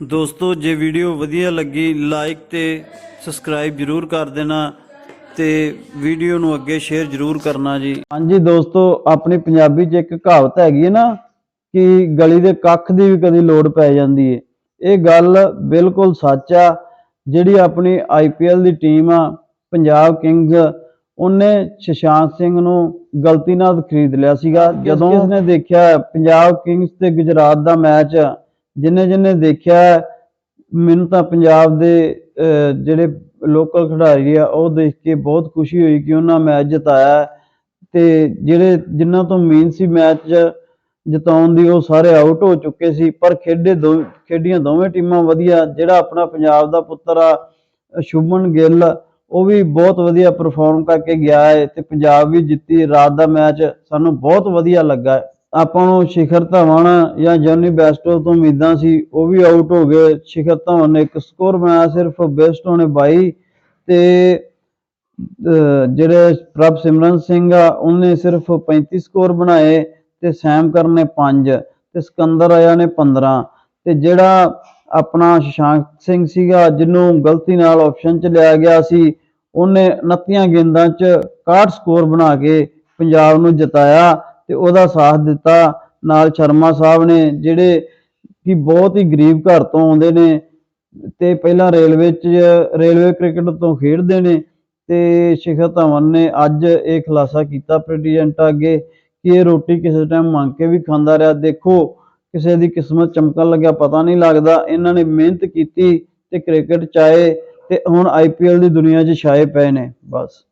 ਦੋਸਤੋ ਜੇ ਵੀਡੀਓ ਵਧੀਆ ਲੱਗੀ ਲਾਈਕ ਤੇ ਸਬਸਕ੍ਰਾਈਬ ਜਰੂਰ ਕਰ ਦੇਣਾ ਤੇ ਵੀਡੀਓ ਨੂੰ ਅੱਗੇ ਸ਼ੇਅਰ ਜਰੂਰ ਕਰਨਾ ਜੀ। ਹਾਂਜੀ ਦੋਸਤੋ ਆਪਣੀ ਪੰਜਾਬੀ 'ਚ ਇੱਕ ਕਹਾਵਤ ਹੈਗੀ ਹੈ ਨਾ ਕਿ ਗਲੀ ਦੇ ਕੱਖ ਦੀ ਵੀ ਕਦੀ ਲੋੜ ਪੈ ਜਾਂਦੀ ਹੈ ਇਹ ਗੱਲ ਬਿਲਕੁਲ ਸੱਚ ਆ ਜਿਹੜੀ ਆਪਣੀ ਆਈਪੀਐਲ ਦੀ ਟੀਮ ਆ ਪੰਜਾਬ ਕਿੰਗਸ ਉਹਨੇ ਸ਼ਸ਼ਾਂਕ ਸਿੰਘ ਨੂੰ ਗਲਤੀ ਨਾਲ ਖਰੀਦ ਲਿਆ ਸੀਗਾ। ਜਦੋਂ ਉਸਨੇ ਦੇਖਿਆ ਪੰਜਾਬ ਕਿੰਗਸ ਤੇ ਗੁਜਰਾਤ ਦਾ ਮੈਚ ਜਿੰਨੇ ਜਿੰਨੇ ਦੇਖਿਆ, ਮੈਨੂੰ ਤਾਂ ਪੰਜਾਬ ਦੇ ਜਿਹੜੇ ਲੋਕਲ ਖਿਡਾਰੀ ਆ, ਉਹ ਦੇਖ ਕੇ ਬਹੁਤ ਖੁਸ਼ੀ ਹੋਈ ਕਿ ਉਹਨਾਂ ਮੈਚ ਜਿਤਾਇਆ ਹੈ ਤੇ ਜਿਹੜੇ ਜਿਨ੍ਹਾਂ ਤੋਂ ਉਮੀਦ ਸੀ ਮੈਚ ਜਿਤਾਉਣ ਦੀ, ਉਹ ਸਾਰੇ ਆਊਟ ਹੋ ਚੁੱਕੇ ਸੀ ਪਰ ਖੇਡੇ ਦੋ, ਖੇਡੀਆਂ ਦੋਵੇਂ ਟੀਮਾਂ ਵਧੀਆ, ਜਿਹੜਾ ਆਪਣਾ ਪੰਜਾਬ ਦਾ ਪੁੱਤਰ ਆ, ਸ਼ੁਭਮਨ ਗਿੱਲ, ਉਹ ਵੀ ਬਹੁਤ ਵਧੀਆ ਪਰਫਾਰਮ ਕਰਕੇ ਗਿਆ ਹੈ ਤੇ ਪੰਜਾਬ ਵੀ ਜਿੱਤੀ, ਰਾਤ ਦਾ ਮੈਚ ਸਾਨੂੰ ਬਹੁਤ ਵਧੀਆ ਲੱਗਾ ਹੈ। ਆਪਾਂ ਨੂੰ ਸ਼ਿਖਰ ਧਵਨ ਜਾਂ ਜੌਨੀ ਬੈਸਟੋ ਤੋਂ ਉਮੀਦਾਂ ਸੀ, ਉਹ ਵੀ ਆਊਟ ਹੋ ਗਏ। ਸ਼ਿਖਰ ਧਵਨ ਨੇ ਇੱਕ ਸਕੋਰ ਬਣਾਇਆ ਸਿਰਫ ਬੈਸਟੋ ਨੇ 22 ਤੇ ਜਿਹੜੇ ਪ੍ਰਭ ਸਿਮਰਨ ਸਿੰਘ ਆ, ਉਹਨੇ ਸਿਰਫ 35 ਸਕੋਰ ਬਣਾਏ ਤੇ ਸੈਮ ਕਰਨ ਨੇ 5 ਤੇ ਸਿਕੰਦਰ ਆਇਆ ਨੇ 15 ਤੇ ਜਿਹੜਾ ਆਪਣਾ ਸ਼ਸ਼ਾਂਕ ਸਿੰਘ ਸੀਗਾ, ਜਿਹਨੂੰ ਗਲਤੀ ਨਾਲ ਆਪਸ਼ਨ ਚ ਲਿਆ ਗਿਆ ਸੀ, ਉਹਨੇ 29 ਗੇਂਦਾਂ ਚ 61 ਸਕੋਰ ਬਣਾ ਕੇ ਪੰਜਾਬ ਨੂੰ ਜਿਤਾਇਆ। ਤੇ ਉਹਦਾ ਸਾਥ ਦਿੱਤਾ। ਨਾਲ ਸ਼ਰਮਾ ਸਾਹਿਬ ਨੇ ਜਿਹੜੇ ਕਿ ਬਹੁਤ ਹੀ ਗਰੀਬ ਘਰ ਤੋਂ ਆਉਂਦੇ ਨੇ ਤੇ ਪਹਿਲਾਂ ਰੇਲਵੇ ਚ, ਰੇਲਵੇ ਕ੍ਰਿਕਟ ਤੋਂ ਖੇਡਦੇ ਨੇ ਤੇ ਸ਼ਿਖਰ ਧਵਨ ਨੇ ਅੱਜ ਇਹ ਖੁਲਾਸਾ ਕੀਤਾ ਪ੍ਰੈਜ਼ੀਡੈਂਟ ਅੱਗੇ ਕਿ ਇਹ ਰੋਟੀ ਕਿਸੇ ਟਾਈਮ ਮੰਗ ਕੇ ਵੀ ਖਾਂਦਾ ਰਿਹਾ। ਦੇਖੋ, ਕਿਸੇ ਦੀ ਕਿਸਮਤ ਚਮਕਣ ਲੱਗਿਆ ਪਤਾ ਨਹੀਂ ਲੱਗਦਾ। ਇਹਨਾਂ ਨੇ ਮਿਹਨਤ ਕੀਤੀ ਤੇ ਕ੍ਰਿਕਟ ਚ ਆਏ ਤੇ ਹੁਣ ਆਈਪੀਐਲ ਦੀ ਦੁਨੀਆ 'ਚ ਛਾਏ ਪਏ ਨੇ। ਬਸ।